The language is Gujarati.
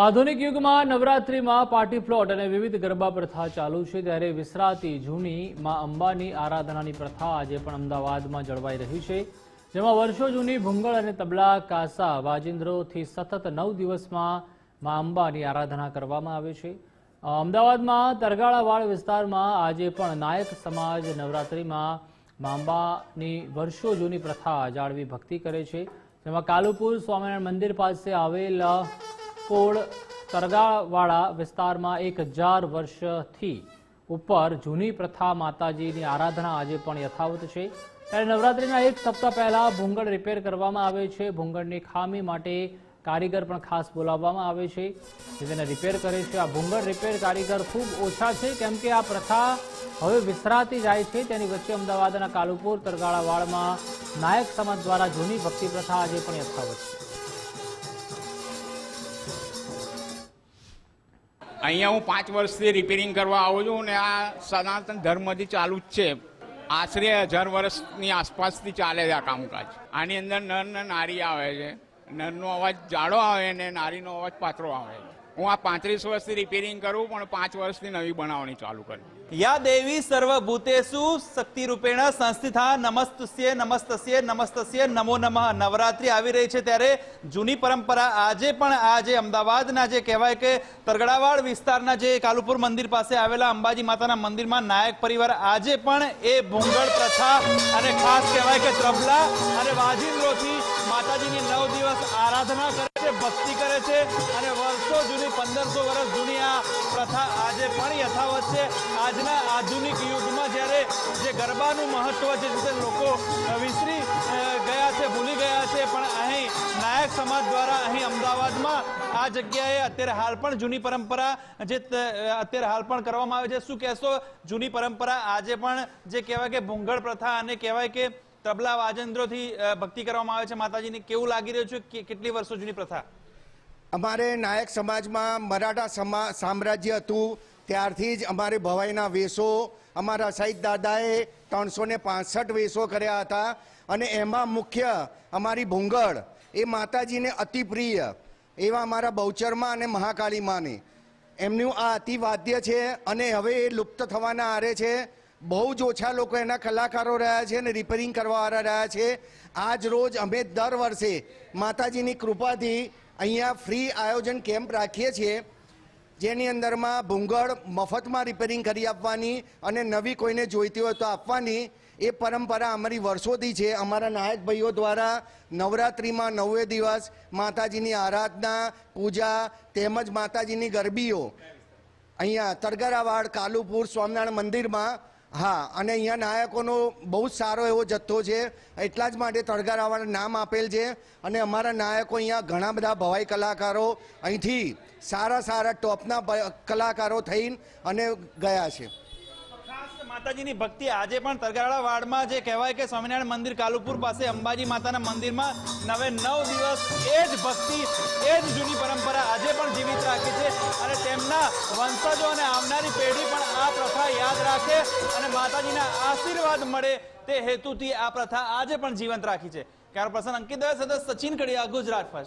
આધુનિક યુગમાં નવરાત્રિમાં પાર્ટી પ્લોટ અને વિવિધ ગરબા પ્રથા ચાલુ છે ત્યારે વિસરાતી જૂની માં અંબાની આરાધનાની પ્રથા આજે પણ અમદાવાદમાં જળવાઈ રહી છે, જેમાં વર્ષો જૂની ભૂંગળ અને તબલા, કાસા, વાજિંદ્રોથી સતત નવ દિવસમાં માં અંબાની આરાધના કરવામાં આવે છે. અમદાવાદમાં તરગાળાવાડ વિસ્તારમાં આજે પણ નાયક સમાજ નવરાત્રિમાં મા અંબાની વર્ષો જૂની પ્રથા જાળવી ભક્તિ કરે છે. જેમાં કાલુપુર સ્વામિનારાયણ મંદિર પાસે આવેલ પોળ તરગાવાળા વિસ્તારમાં એક હજાર વર્ષથી ઉપર જૂની પ્રથા માતાજીની આરાધના આજે પણ યથાવત છે. ત્યારે નવરાત્રિના એક સપ્તાહ પહેલા ભૂંગળ રિપેર કરવામાં આવે છે. ભૂંગળની ખામી માટે કારીગર પણ ખાસ બોલાવવામાં આવે છે. જે તેને રિપેર કરે છે. આ ભૂંગળ રિપેર કારીગર ખૂબ ઓછા છે. કેમ કે આ પ્રથા હવે વિસરાતી જાય છે. તેની વચ્ચે અમદાવાદના કાલુપુર તરગાળાવાડમાં નાયક સમાજ દ્વારા જૂની ભક્તિ પ્રથા આજે પણ યથાવત છે. અહીંયા હું પાંચ વર્ષથી રિપેરિંગ કરવા આવું છું ને આ સનાતન ધર્મથી ચાલુ જ છે. આશરે હજાર વર્ષની આસપાસથી ચાલે છે આ કામકાજ. આની અંદર નર ને નારી આવે છે. નરનો અવાજ જાડો આવે ને નારીનો અવાજ પાતળો આવે છે. હું આ પાંત્રીસ વર્ષથી રિપેરિંગ કરું, પણ પાંચ વર્ષથી નવી બનાવવાની ચાલુ કરી. યા દેવી સર્વભૂતેશુ શક્તિ રૂપેણ સંસ્થિતા નમસ્તુસ્ય, નમસ્તસ્ય નમસ્તસ્ય, નમો નમઃ. નવરાત્રિ આવી રહી છે ત્યારે જૂની પરંપરા આજે પણ આજે અમદાવાદના જે કહેવાય કે તરગડાવાડ વિસ્તારના જે કાલુપુર મંદિર પાસે આવેલા અંબાજી માતાના મંદિરમાં નાયક પરિવાર આજે પણ એ ભૂંગળ પ્રથા અને ખાસ કહેવાય કે તબલા અને વાજિંદ્રોથી માતાજીની નવ દિવસ આરાધના કરે છે, ભક્તિ કરે છે અને વર્ષો જૂની, પંદરસો વર્ષ જૂની આ પ્રથા આજે પણ યથાવત છે. આજના આધુનિક યુગમાં જ્યારે જે ગરબાનું મહત્વ છે જે લોકો વિસરી ગયા છે, ભૂલી ગયા છે, પણ અહીં નાયક સમાજ દ્વારા અહીં અમદાવાદમાં આ જગ્યાએ અત્યારે હાલ પણ જૂની પરંપરા જે અત્યારે હાલ પણ કરવામાં આવે છે. શું કહેશો? જૂની પરંપરા આજે પણ જે કહેવાય કે ભૂંગળ પ્રથા અને કહેવાય કે તબલા વાજંત્રોથી ભક્તિ કરવામાં આવે છે. માતાજીની કેવું લાગી રહ્યું છે? કેટલી વર્ષો જૂની પ્રથા? અમારે નાયક સમાજમાં મરાઠા સમા, સામ્રાજ્ય હતું. ત્યારથી જ અમારે ભવાઈના વેશો અમારા સહિત દાદાએ ત્રણસો ને પાસઠ વેશો કર્યા હતા. અને એમાં મુખ્ય અમારી ભૂંગળ, એ માતાજીને અતિ પ્રિય, એવા અમારા બહુચરમાં અને મહાકાળીમાને એમનું આ અતિવાદ્ય છે અને હવે એ લુપ્ત થવાના આરે છે. બહુ જ ઓછા લોકો એના કલાકારો રહ્યા છે અને રિપેરિંગ કરવાવાળા રહ્યા છે. આજ રોજ અમે દર વર્ષે માતાજીની કૃપાથી અહીંયા ફ્રી આયોજન કેમ્પ રાખીએ છીએ, જેની અંદરમાં ભૂંગળ મફતમાં રિપેરિંગ કરી આપવાની અને નવી કોઈને જોઈતી હોય તો આપવાની એ પરંપરા અમારી વર્ષોથી છે. અમારા નાયક ભાઈઓ દ્વારા નવરાત્રિમાં નવે દિવસ માતાજીની આરાધના, પૂજા તેમજ માતાજીની ગરબીઓ અહીંયા તરગરાવાડ, કાલુપુર, સ્વામિનારાયણ મંદિરમાં હા, અને અહીંયા નાયકોનો બહુ જ સારો એવો જથ્થો છે. એટલા જ માટે તળગારાવાળા નામ આપેલ છે. અને અમારા નાયકો અહીંયા ઘણા બધા ભવાઈ કલાકારો અહીંથી સારા સારા ટોપના કલાકારો થઈને અને ગયા છે. માતાજીની ભક્તિ આજે પણ તરગાળા વાડમાં જે કહેવાય કે સ્વામિનારાયણ મંદિર કાલુપુર પાસે અંબાજી માતાના મંદિરમાં નવે નવ દિવસ એ જ ભક્તિ, એ જ જૂની પરંપરા વંશજો અને આવનારી પેઢી પણ આ પ્રથા યાદ રાખે અને માતાજીના આશીર્વાદ મળે તે હેતુથી આ પ્રથા આજે પણ જીવંત રાખી છે. ક્યારે પ્રસંગ અંકિત દવે સદસ્ય સચિન કડિયા, ગુજરાત ફર્સ્ટ.